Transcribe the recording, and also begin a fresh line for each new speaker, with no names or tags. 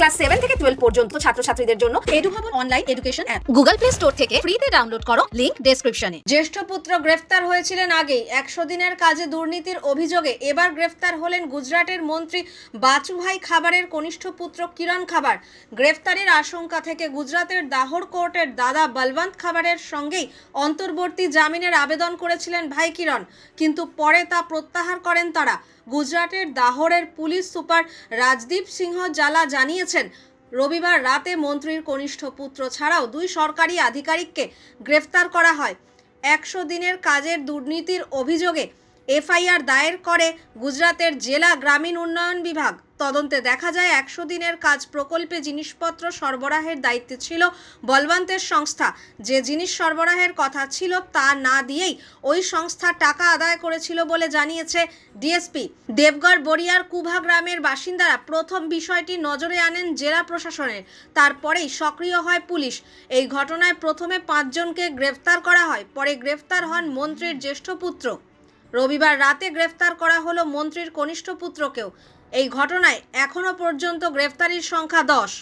Class seven থেকে twelve পর্যন্ত ছাত্রছাত্রীদের জন্য
এডুভাবন online education app.
Google play store থেকে ফ্রিতে ডাউনলোড করো লিংক ডেসক্রিপশনে।
জ্যেষ্ঠ পুত্র গ্রেফতার হয়েছিলেন আগেই। একশো দিনের কাজে দুর্নীতির অভিযোগে এবার গ্রেফতার হলেন গুজরাটের মন্ত্রী বাচুভাই খাবারের কনিষ্ঠ পুত্র কিরণ খাবার। গ্রেফতারের আশঙ্কা থেকে গুজরাতের দাহর কোর্টের দাদা বলবন্ত খাবারের সঙ্গেই অন্তর্বর্তী জামিনের আবেদন করেছিলেন ভাই কিরণ। কিন্তু পরে তা প্রত্যাহার করেন তারা। গুজরাটের দাহরের পুলিশ সুপার রাজদীপ সিংহ জালা জানিয়েছেন রবিবার রাতে মন্ত্রীর কনিষ্ঠ পুত্র ছাড়াও দুই সরকারি আধিকারিককে গ্রেফতার করা হয়। একশো দিনের কাজের দুর্নীতির অভিযোগে এফআইআর দায়ের করে গুজরাতের জেলা গ্রামীণ উন্নয়ন বিভাগ। তদন্তে দেখা যায়, একশো দিনের কাজ প্রকল্পে জিনিসপত্র সরবরাহের দায়িত্বে ছিল বলবন্তের সংস্থা। যে জিনিস সরবরাহের কথা ছিল তা না দিয়েই ওই সংস্থা টাকা আদায় করেছিল বলে জানিয়েছে ডিএসপি। দেবগড় বড়িয়ার কুভা গ্রামের বাসিন্দারা প্রথম বিষয়টি নজরে আনেন জেলা প্রশাসনের। তারপরেই সক্রিয় হয় পুলিশ। এই ঘটনায় প্রথমে পাঁচজনকে গ্রেফতার করা হয়, পরে গ্রেফতার হন মন্ত্রীর জ্যেষ্ঠ পুত্র। রবিবার রাতে গ্রেফতার করা হলো মন্ত্রীর কনিষ্ঠ পুত্রকেও। এই ঘটনায় এখনও পর্যন্ত গ্রেফতারির সংখ্যা দশ।